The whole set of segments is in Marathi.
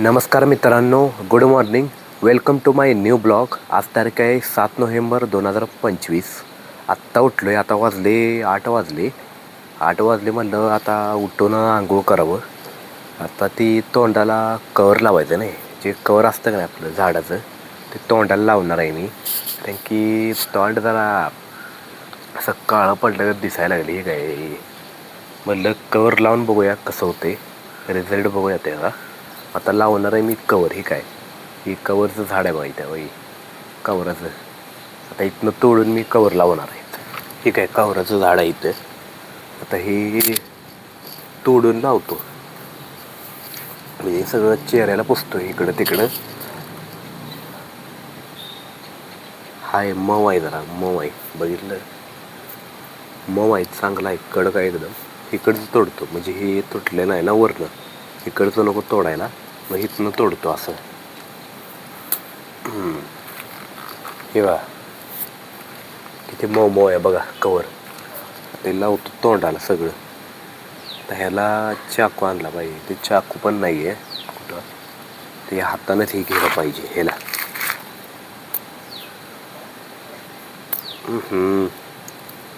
नमस्कार मित्रांनो good morning welcome to my new blog आज तारीख आहे सात नोव्हेंबर दोन हजार पंचवीस. आत्ता उठलो आहे आता वाजले आठ वाजले. आठ वाजले म्हणलं आता उठून आंघोळ करावं. आता ती तोंडाला कवर लावायचं नाही. जे कवर असतं का नाही आपलं झाडाचं ते तोंडाला लावणार आहे मी. कारण की तोंड जरा असं काळं पडलं दिसायला लागली हे काय. म्हणलं कवर लावून बघूया कसं होते रिझल्ट बघूया त्याचा. आता लावणार आहे मी कवर हे काय? ही कवरचं झाड आहे बघा इथं बाई कवराचं. आता इथनं तोडून मी कवर लावणार आहे. हे काय कवराचं झाड आहे इथं? आता हे तोडून लावतो. म्हणजे सगळं चेहऱ्याला पुसतो इकडं तिकडं. हाय मव आहे जरा मव आहे. बघितलं? मव आहे चांगला आहे कडक आहे एकदम. इकडचं तोडतो. म्हणजे हे तुटलेलं आहे ना वरनं. इकडचं नको तोडायला. मग इथनं तोडतो असं. हम्म. हे बघा. किती मऊ मऊ आहे बघा कवर. ते लावतो तोंडाला सगळं. तर ह्याला चाकू आणला पाहिजे. ते चाकू पण नाही आहे कुठं? ते हातानंच हे घ्यायला पाहिजे ह्याला.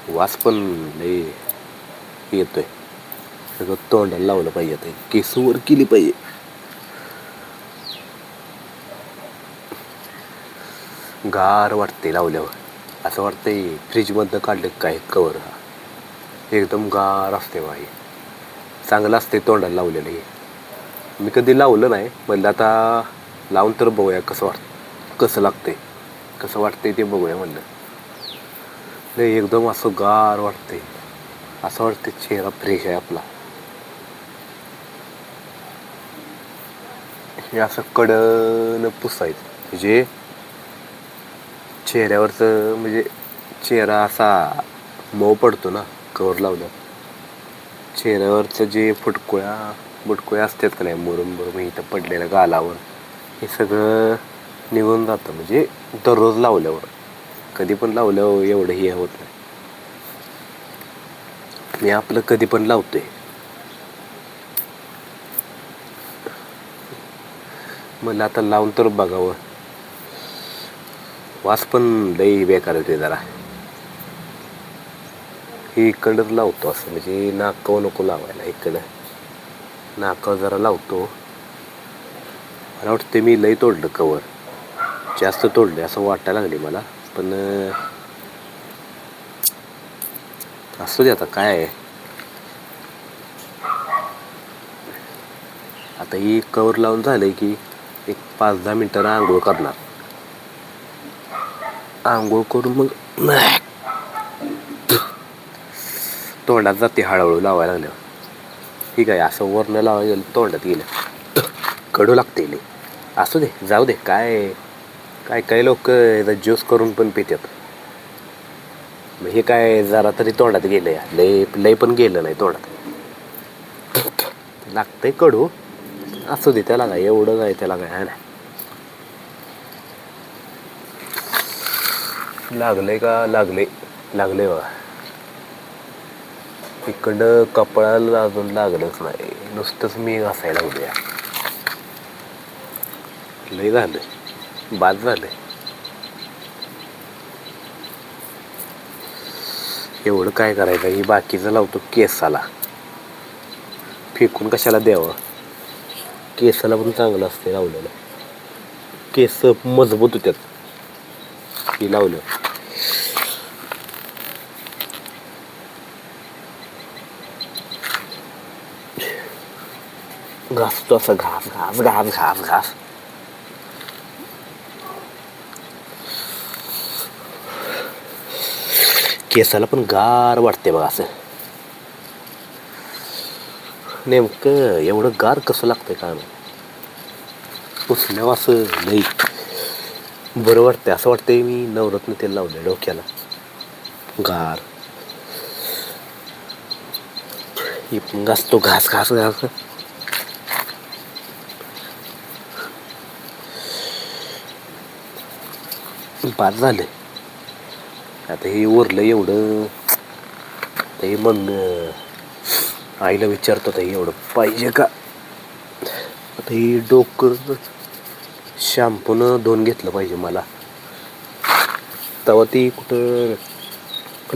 वास पण लई येतोय. सगळं तोंडाला लावलं पाहिजे ते केसवर केली पाहिजे. गार वाटते लावल्यावर. असं वाटतंय फ्रीजमधनं काढलं काय कवर हा. एकदम गार असते बाई चांगलं असते तोंडाला लावलेलं हे. मी कधी लावलं नाही म्हणलं आता लावून तर बघूया कसं वाट कसं लागते कसं वाटतंय ते बघूया म्हणलं. नाही एकदम असं गार वाटते असं वाटते चेहरा फ्रेश आहे आपला. हे असं कडन पुसायचं. म्हणजे चेहऱ्यावरचं म्हणजे चेहरा असा मऊ पडतो ना कवर लावलं चेहऱ्यावरचं जे फुटकुळ्या बुटकुळ्या असतात का नाही मुरुम मुरुम इथं पडलेल्या गालावर हे सगळं निघून जातं. म्हणजे दररोज लावल्यावर. कधी पण लावल्यावर एवढं हे होत नाही. मी आपलं कधी पण लावतोय. मला आता लावून तर बघावं. वास पण लई बेकार होते जरा. ही इकडंच लावतो असं म्हणजे नाकावर नको लावायला इकडं. नाक जरा लावतो. मला वाटतं मी लई तोडलं कवर जास्त तोडले असं वाटायला लागले मला पण असू दे आता काय आहे? आता ही कवर लावून झालं की एक पाच दहा मिनटं आंघोळ करणार. आंघोळ करून मग तोंडात जाते हळूहळू लावायला लागल्यावर. ठीक आहे असं वरनं लावायला गेलं तोंडात गेलं. कडू लागते लई असू दे जाऊ दे काय काय काय लोक ज्यूस करून पण पितात. मग हे काय जरा तरी तोंडात गेलं या लय लय पण गेलं नाही तोंडात. लागतंय कडू. असू दे त्याला काय एवढं काय त्याला काय नाही लागलंय का? लागले. लागले बघा. इकडं कपडाला अजून लागलंच नाही. नुसतंच मी घासायला उद्या लय झालं बाद झालं एवढं काय करायचं? ही बाकीचं लावतो केसाला. फेकून कशाला द्यावं? केसाला पण चांगलं असते लावलेलं. केस मजबूत होत्यात. हे लावलं. घासतो असं घास घास घास घास घास. केसाला पण गार वाटते बघा असं. नेमकं एवढं गार कसं लागतंय काय मग असं लई बरं वाटतंय. असं वाटतंय मी नवरत्न तेल लावलं डोक्याला. गार. ही पण घासतो घास घास घास. बाद झालं आता हे उरलं एवढं. हे मग आईला विचारतो ते एवढं पाहिजे का? आता हे डोकं शॅम्पूनं धुवून घेतलं पाहिजे मला. तेव्हा ती कुठं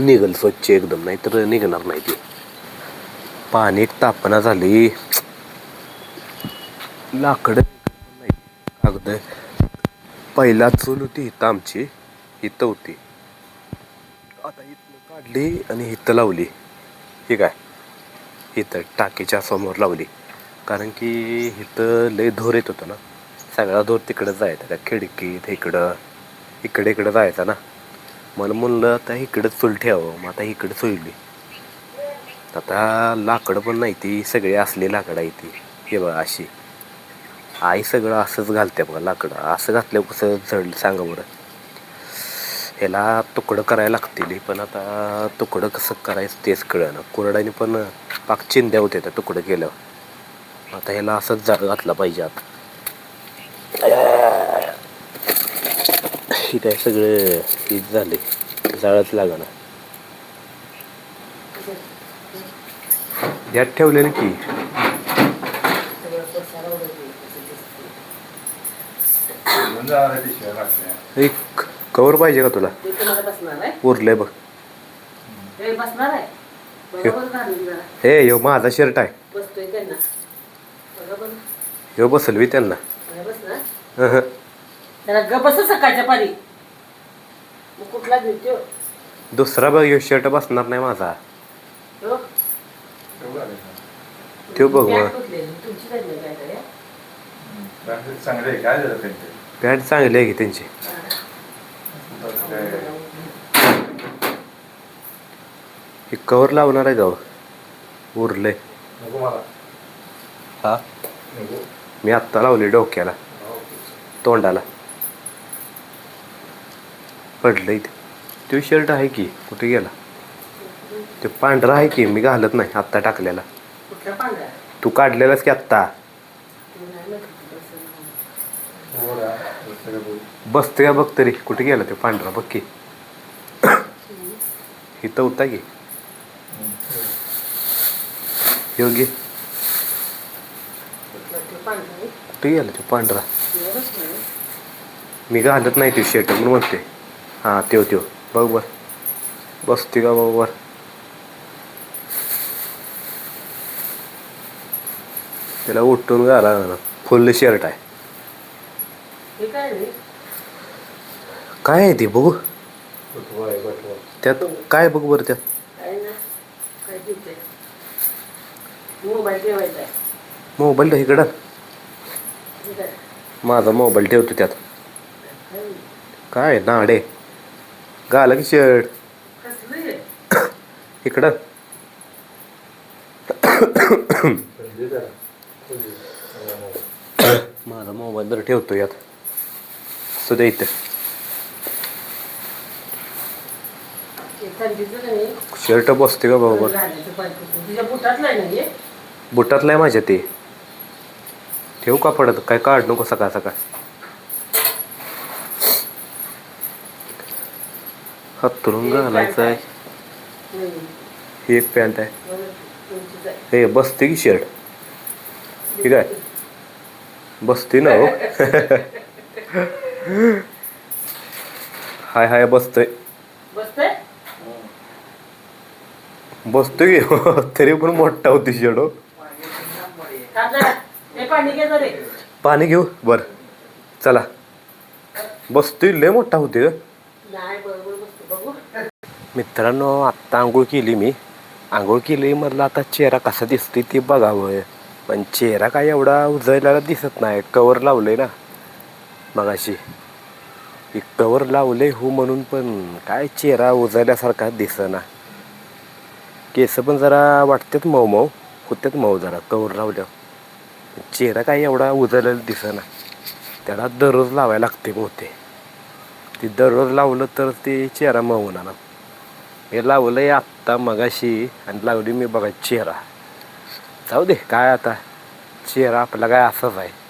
निघल स्वच्छ एकदम नाही तर निघणार नाही ती. पाणी एक तापना झाली. लाकडं नाही. कागद. पहिला चूल होती इथं आमची. इथं होती. आता इथनं काढली आणि इथं लावली. ठीक आहे इथं टाकीच्या समोर लावली. कारण की इथं लय धोर येत होतं ना. सगळा धोर तिकडं जायचा त्या खिडकीत इकडं इकडे इकडं जायचा ना. मला म्हणलं आता इकडं चूल ठेवावं मग आता इकडं चुलली आता लाकडं पण नाही ती सगळी असली लाकडं आहे ती हे बघा अशी. आई सगळं असंच घालते बघा लाकडं असं घातल्यावर कसं जड सांगा बरं. ह्याला तुकडं करायला लागतील पण आता तुकडं कसं करायचं तेच कळलं कुरडाने पण पाक चिंध्या होते त्या तुकडं केलं आता ह्याला असंच जाळ घातला पाहिजे आता. काय सगळं हीच झाले. जाळच लागणार यात ठेवलेलं की? एक कवर पाहिजे का तुला? ते तुम्हाला बसणार आहे? उरलंय बघ. हे यो माझा शर्ट आहे. बसतोय त्यांना. बघा बरं ह्यो बसलवी त्यांना. बघा बसणार अहं. त्याला ग बस सकाळच्या पारी. मग कुठला देतो दुसरा बघ ह्यो शर्ट बसणार नाही माझा. हो? त्यो बघ. मग. पॅन्ट कुठली? तुमची काय नाही काय काय चांगले आहे काय झालं त्यांचे? पॅन्ट चांगली आहे की त्यांची? हे कवर लावणार आहे जाऊ नको मला. हा? मी आत्ता लावली डोक्याला. तोंडाला. पडलं इथे. तो शर्ट आहे की कुठे गेला? ते पांढरा आहे की मी घालत नाही आत्ता टाकलेला. तू काढलेलाच की आत्ता? तू नाही माहिती कुठं बसणार. ना सगळं बोल. बसतोय का बघ तरी कुठे गेला ते पांढरा? बघ की. इथं होता की. योग्य कुठला तो पांढरा आहे? कुठे गेला ते पांढरा? मी घालत नाही ते शर्ट म्हणून म्हणते हां त्यो त्यो. बघ बर. बसते का बघ वर त्याला उठून घाला ना फुल शर्ट आहे. हे काय नाही काय आहे ते बघू. त्यात काय बघ बरं त्यात? काय ना काय देते मोबाईल ठेवायचा आहे. मोबाईल इकडं. हे? माझा मोबाईल ठेवतो त्यात काय? नाडे घाला की शर्ट? इकडं माझा मोबाईल जर ठेवतो यात सुद्धा इथं शर्ट बसते का बरोबर? बुटातलं आहे माझ्या ते ठेवू का पडत? काय काढ नको सकाळ सकाळ. हातरून घालायचं आहे. ही एक पॅन्ट आहे. हे बसते की शर्ट ठीक आहे बसते ना हो? हाय हाय बसतोय. बसतंय? की? तरी पण मोठा होती शर्ट हो. हे पाणी घेऊ? बर. चला. बसतोय लय मोठा होते मित्रांनो आत्ता आंघोळ केली मी. आंघोळ केली म्हटलं आता चेहरा कसा दिसतोय ते बघावं. पण चेहरा काय एवढा उजळलेला दिसत नाही. कवर लावलंय ना. मगाशी. कवर लावलंय हो म्हणून पण काय चेहरा उजळल्यासारखा दिसना. केस पण जरा वाटतात मऊ मऊ. होत्यात मऊ जरा कवर लावल्यावर. चेहरा काही एवढा उजळलेला दिसेना. त्याला दररोज लावायला लागते बहुते ते दररोज लावलं तर ते चेहरा मऊ होणार हे लावलंय आत्ता मगाशी आणि लावली मी बघा चेहरा. जाऊ दे काय आता? चेहरा आपला काय असाच आहे.